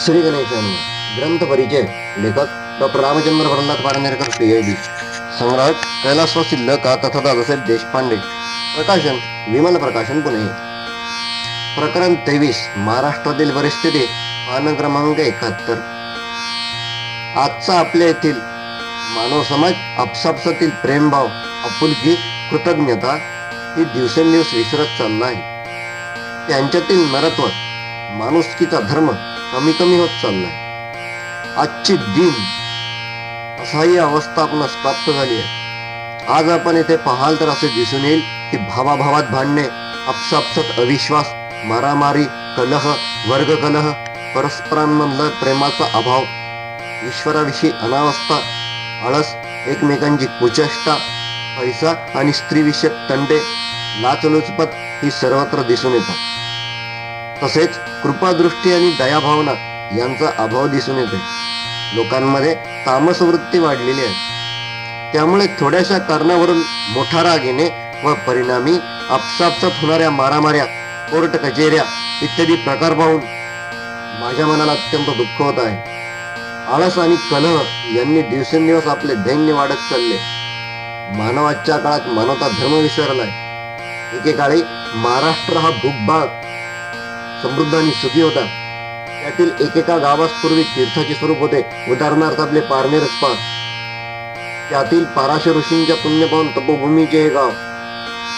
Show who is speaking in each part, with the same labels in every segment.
Speaker 1: श्री गणेशन ग्रंथ परिचय लेखक डॉक्टर रामचंद्र भरनाथ पारनेरकर पीएचडी संग्राहक कैलासवासी ल का तथा देशपांडे. प्रकाशन विमल प्रकाशन पुणे. प्रकरण तेवीस महाराष्ट्रातील परिस्थिती पान क्रमांक एकाहत्तर. आजचा आपल्या येथील मानव समाज आपसापसातील प्रेमभाव आपुलकी कृतज्ञता ही दिवसेंदिवस विसरत चालला आहे. त्यांच्यातील नरत्व माणुसकीचा धर्म कमी कमी होत चाललाय. आजची दिन असाही अवस्था आपणास प्राप्त झाली आहे. आज आपण येथे पाहाल तर असे दिसून येईल की भावाभावात भांडणे आपसापसात अविश्वास मारामारी कलह वर्ग कलह परस्परांमधला प्रेमाचा अभाव ईश्वराविषयी अनावस्था आळस एकमेकांची कुचष्टा पैसा आणि स्त्रीविषयक तंडे लाचलुचपत ही सर्वत्र दिसून येतात. तसेच कृपादृष्टी आणि दयाभावना यांचा अभाव दिसून येते. लोकांमध्ये तामस वृत्ती वाढलेली आहे. त्यामुळे थोड्याशा कारणावरून मोठा राग येणे व परिणामी आपसापसात होणाऱ्या मारामाऱ्या कोर्ट कचेऱ्या इत्यादी प्रकार पाहून माझ्या मनाला अत्यंत दुःख होत आहे. आळस आणि कलह यांनी दिवसेंदिवस आपले दैन्य वाढत चालले. मानवाच्या काळात मानवता धर्म विसरलाय. एकेकाळी महाराष्ट्र हा भूभाग समृद्ध आणि सुखी होता. त्यातील एकेका गावास पूर्वी तीर्थाचे स्वरूप होते. उदाहरणार्थ आपले पारनेर स्पा त्यातील पाराश ऋषींच्या पुण्य पाहून तपोभूमीचे हे गाव.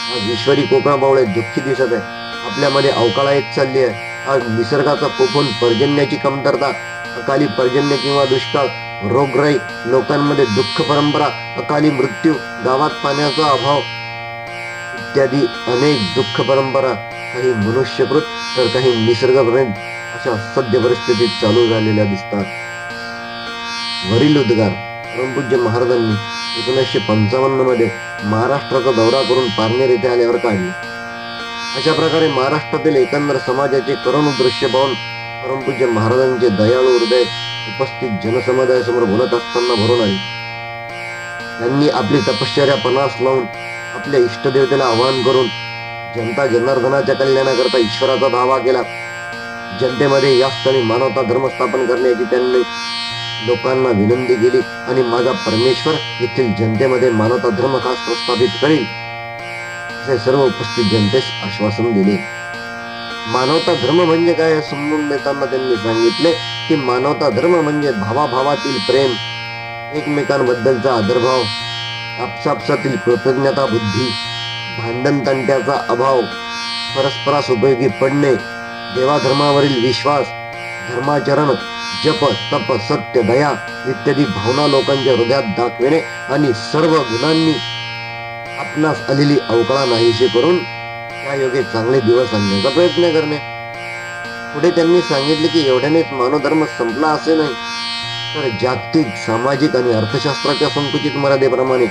Speaker 1: आज ईश्वरी कोकणा बावळे दुःखी दिसत आहे. आपल्यामध्ये अवकाळा येत चालली आहे. आज निसर्गाचा कोकण पर्जन्याची कमतरता अकाली पर्जन्य किंवा दुष्काळ रोगराई लोकांमध्ये दुःख परंपरा अकाली मृत्यू गावात पाण्याचा अभाव इत्यादी अनेक दुःख परंपरा काही मनुष्यकृत तर काही निसर्गप्रेम अशा सद्य परिस्थितीत चालू झालेल्या दिसतात. वरील उद्गार परमपूज्य महाराजांनी एकोणीसशे पंचावन्नमध्ये महाराष्ट्राचा दौरा करून पारनेर येथे आल्यावर काढले. अशा प्रकारे महाराष्ट्रातील एकंदर समाजाचे करुण दृश्य पाहून परमपूज्य महाराजांचे दयाळू हृदय उपस्थित जनसमुदायासमोर बोलत असताना भरून आले. त्यांनी आपली तपश्चर्या पणास लावून आपल्या इष्टदेवतेला आवाहन करून जनता जनार्दनाच्या कल्याणाकरता ईश्वराचा धावा केला. जनतेमध्ये या स्थळी मानवता धर्म स्थापन करण्याची त्यांनी लोकांना विनंती केली आणि माझा परमेश्वर येथील जनतेमध्ये मानवता धर्म खास प्रस्थापित करील असे सर्व उपस्थित जनतेस आश्वासन दिले. मानवता धर्म म्हणजे काय समजून देताना त्यांनी सांगितले की मानवता धर्म म्हणजे भावाभावातील प्रेम एकमेकांबद्दलचा आदरभाव आपसापसातील कृतज्ञता बुद्धी भांडण तंट्याचा अभाव परस्परास उपयोगी पडणे देवाधर्मावरील विश्वास धर्माचरण जप तप सत्य दया इत्यादी भावना लोकांच्या हृदयात दाखविणे आणि सर्व गुणांनी आपणास आलेली अवकळा नाहीशी करून त्या योगे चांगले दिवस आणण्याचा प्रयत्न करणे. पुढे त्यांनी सांगितले की एवढ्यानेच मानवधर्म संपला असे नाही. तर जागतिक सामाजिक आणि अर्थशास्त्राच्या संकुचित मर्यादेप्रमाणे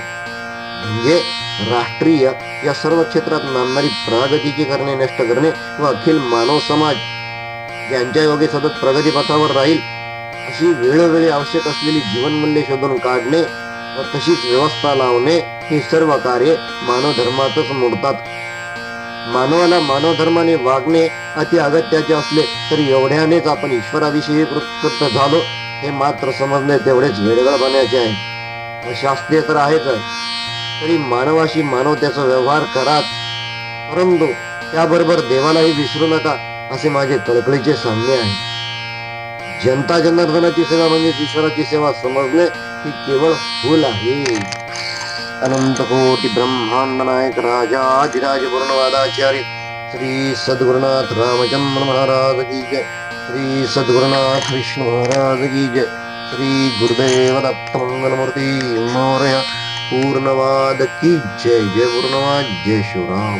Speaker 1: म्हणजे राष्ट्रीय या सर्व क्षेत्रात नांदणारी प्रगतीची करणे नष्ट करणे व अखिल मानव समाज ज्यांच्या योगे सतत प्रगतीपथावर राहील अशी वेळोवेळी आवश्यक असलेली जीवनमूल्य शोधून काढणे व तशीच व्यवस्था लावणे ही सर्व कार्ये मानव धर्मातच मोडतात. मानवाला मानव धर्माने वागणे अति अगत्याचे असले तरी एवढ्यानेच आपण ईश्वराविषयी कृतकृत झालो हे मात्र समजणे तेवढेच वेडगळपणाचे आहे. व शास्त्रीय तर आहेच आहे तरी मानवाशी मानव त्याचा व्यवहार कराच परंतु त्याबरोबर देवालाही विसरू नका असे माझे कळकळीचे सांगणे आहे. जनता जनार्दनाची सेवा म्हणजे ईश्वराची सेवा समजणे ही केवळ भूल आहे. अनंत कोटी ब्रह्मांड नायक राजाधिराज पूर्णवादाचार्य श्री सद्गुरुनाथ रामचंद्र महाराज की जय. श्री सद्गुरुनाथ विष्णु महाराज की जय श्री गुरुदेव दत्त मंगलमूर्ती मोरया पूर्णवाद की जय जय पूर्णवाद जय शिवराम